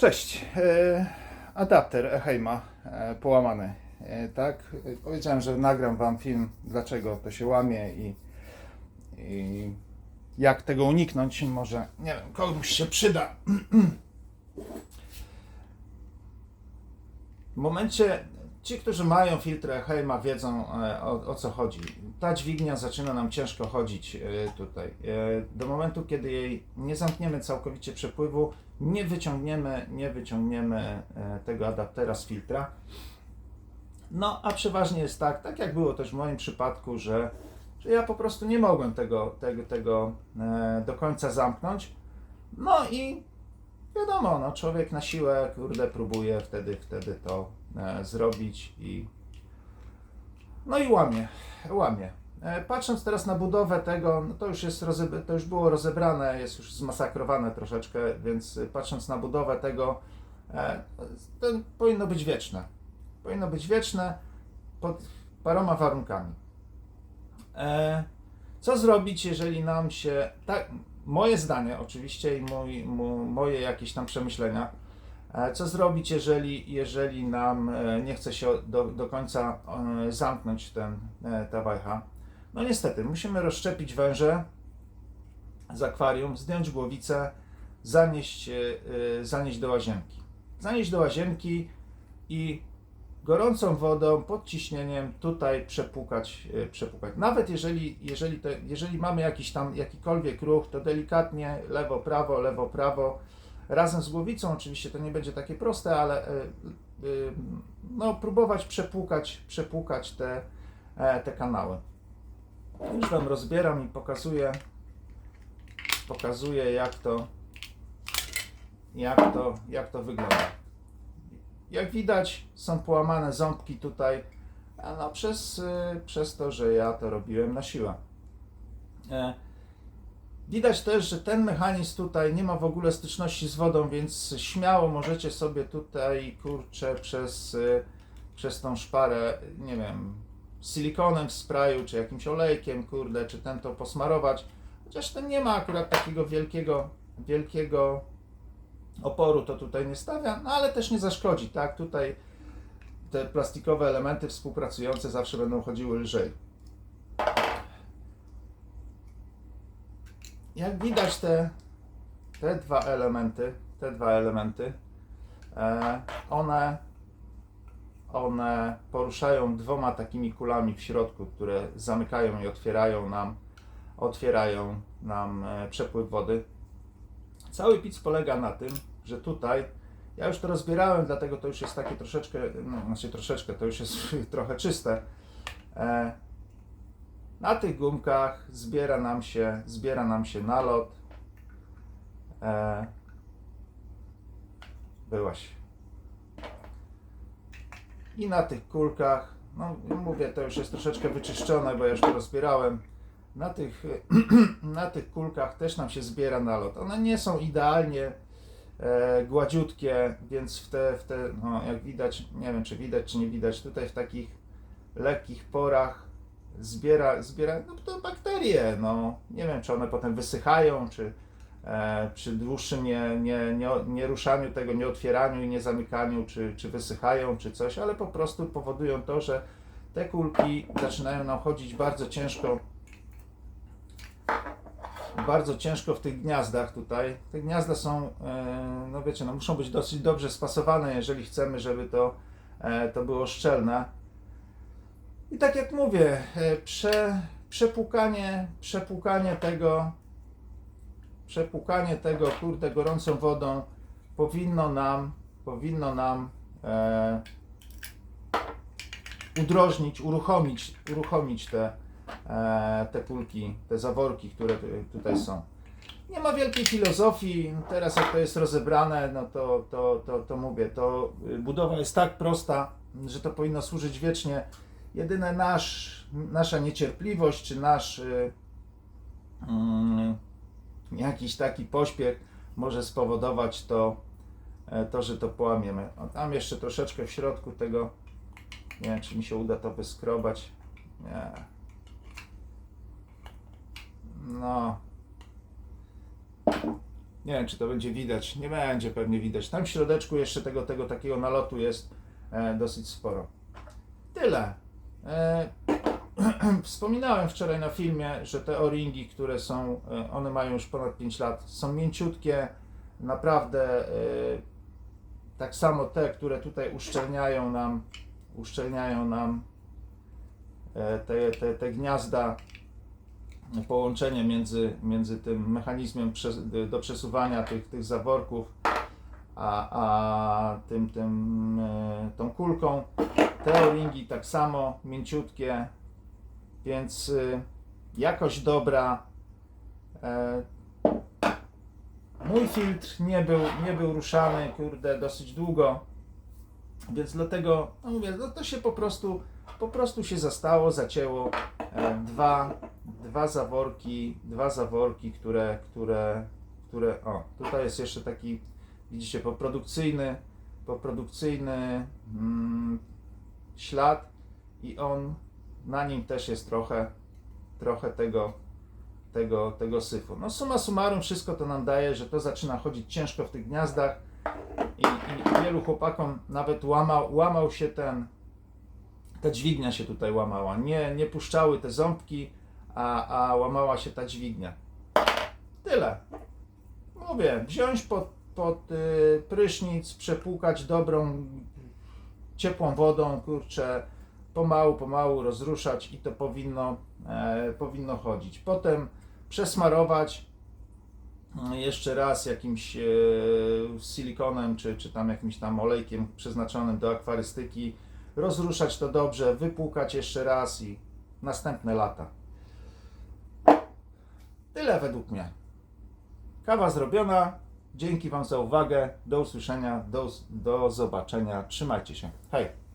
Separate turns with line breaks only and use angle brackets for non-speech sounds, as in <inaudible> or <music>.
Cześć. E, adapter Eheima e, połamany. E, tak, powiedziałem, że nagram Wam film, dlaczego to się łamie i, i jak tego uniknąć. Może, nie wiem, komuś się przyda. <clears throat> W momencie, ci, którzy mają filtry Eheima, wiedzą e, o, o co chodzi. Ta dźwignia zaczyna nam ciężko chodzić e, tutaj. E, Do momentu, kiedy jej nie zamkniemy całkowicie przepływu, nie wyciągniemy, nie wyciągniemy tego adaptera z filtra. No, a przeważnie jest tak, tak jak było też w moim przypadku, że, że ja po prostu nie mogłem tego, tego, tego do końca zamknąć. No i wiadomo, no, człowiek na siłę, kurde, próbuje wtedy, wtedy to zrobić i no i łamie, łamie. E, Patrząc teraz na budowę tego, no to już jest to już było rozebrane, jest już zmasakrowane troszeczkę, więc e, patrząc na budowę tego, e, to powinno być wieczne. Powinno być wieczne pod paroma warunkami. E, Co zrobić, jeżeli nam się, tak, moje zdanie oczywiście i mój, mo- moje jakieś tam przemyślenia, e, co zrobić, jeżeli, jeżeli nam e, nie chce się do, do końca e, zamknąć ten, e, ta wajcha? No niestety, musimy rozszczepić węże z akwarium, zdjąć głowicę, zanieść, e, e, zanieść do łazienki. Zanieść do łazienki i gorącą wodą pod ciśnieniem tutaj przepłukać, e, przepłukać. Nawet jeżeli, jeżeli, to, jeżeli mamy jakiś tam jakikolwiek ruch, to delikatnie lewo, prawo, lewo, prawo. Razem z głowicą oczywiście to nie będzie takie proste, ale e, e, no, próbować przepłukać, przepłukać te, e, te kanały. Już Wam rozbieram i pokazuję, pokazuję jak to, jak to, jak to wygląda. Jak widać, są połamane ząbki tutaj, no przez, przez to, że ja to robiłem na siłę. Widać też, że ten mechanizm tutaj nie ma w ogóle styczności z wodą, więc śmiało możecie sobie tutaj, kurczę, przez, y, przez tą szparę, nie wiem, silikonem w sprayu, czy jakimś olejkiem, kurde, czy ten to posmarować. Chociaż ten nie ma akurat takiego wielkiego, wielkiego oporu, to tutaj nie stawia, no ale też nie zaszkodzi, tak? Tutaj te plastikowe elementy współpracujące zawsze będą chodziły lżej. Jak widać te, te dwa elementy, te dwa elementy, e, one, one poruszają dwoma takimi kulami w środku, które zamykają i otwierają nam, otwierają nam e, przepływ wody. Cały pic polega na tym, że tutaj, ja już to rozbierałem, dlatego to już jest takie troszeczkę, no znaczy troszeczkę, to już jest <laughs> trochę czyste. Na tych gumkach zbiera nam się, zbiera nam się nalot. E, byłaś. I na tych kulkach, no mówię, to już jest troszeczkę wyczyszczone, bo ja już to rozbierałem. Na tych, <clears throat> na tych kulkach też nam się zbiera nalot. One nie są idealnie e, gładziutkie, więc w te, w te, no jak widać, nie wiem czy widać, czy nie widać, tutaj w takich lekkich porach zbiera, zbiera no to bakterie, no nie wiem czy one potem wysychają, czy e, przy dłuższym nie, nie, nie, nie ruszaniu tego, nie otwieraniu i nie zamykaniu, czy, czy wysychają, czy coś, ale po prostu powodują to, że te kulki zaczynają nam chodzić bardzo ciężko bardzo ciężko w tych gniazdach tutaj. Te gniazda są, e, no wiecie, no muszą być dosyć dobrze spasowane, jeżeli chcemy, żeby to, e, to było szczelne. I tak jak mówię, e, prze, przepłukanie, przepłukanie tego, przepłukanie tego, kurde, gorącą wodą powinno nam, powinno nam e, udrożnić, uruchomić, uruchomić te, e, te kulki, te zaworki, które tu- tutaj są. Nie ma wielkiej filozofii. Teraz jak to jest rozebrane, no to, to, to, to mówię, to budowa jest tak prosta, że to powinno służyć wiecznie. Jedyne nasz, nasza niecierpliwość, czy nasz y, mm, jakiś taki pośpiech może spowodować to, e, to, że to połamiemy. O, tam jeszcze troszeczkę w środku tego, nie wiem, czy mi się uda to wyskrobać. Nie. No. Nie wiem, czy to będzie widać. Nie będzie pewnie widać. Tam w środeczku jeszcze tego, tego takiego nalotu jest e, dosyć sporo. Tyle. E, <clears throat> Wspominałem wczoraj na filmie, że te o-ringi, które są, e, one mają już ponad 5 lat, są mięciutkie, naprawdę e, tak samo te, które tutaj uszczelniają nam, uszczelniają nam te, te, te gniazda, połączenie między, między tym mechanizmem do przesuwania tych, tych zaworków, a, a tym, tym, tą kulką. Te o-ringi tak samo, mięciutkie, więc y, jakość dobra. E, mój filtr nie był, nie był ruszany, kurde, dosyć długo, więc dlatego, no mówię, no to się po prostu, po prostu się zastało, zacięło. E, dwa, dwa zaworki, dwa zaworki, które, które, które, o, tutaj jest jeszcze taki, widzicie, poprodukcyjny, poprodukcyjny mm, ślad i on, na nim też jest trochę, trochę tego, tego, tego syfu. No summa summarum wszystko to nam daje, że to zaczyna chodzić ciężko w tych gniazdach i, i wielu chłopakom nawet łamał, łamał się ten, ta dźwignia się tutaj łamała. Nie, nie puszczały te ząbki, a, a łamała się ta dźwignia. Tyle. Mówię, wziąć pod, pod y, prysznic, przepłukać dobrą, ciepłą wodą, kurczę, pomału, pomału rozruszać i to powinno, e, powinno chodzić. Potem przesmarować mm, jeszcze raz jakimś e, silikonem, czy, czy tam jakimś tam olejkiem przeznaczonym do akwarystyki, rozruszać to dobrze, wypłukać jeszcze raz i następne lata. Tyle według mnie. Kawa zrobiona. Dzięki Wam za uwagę. Do usłyszenia, do, do zobaczenia. Trzymajcie się. Hej!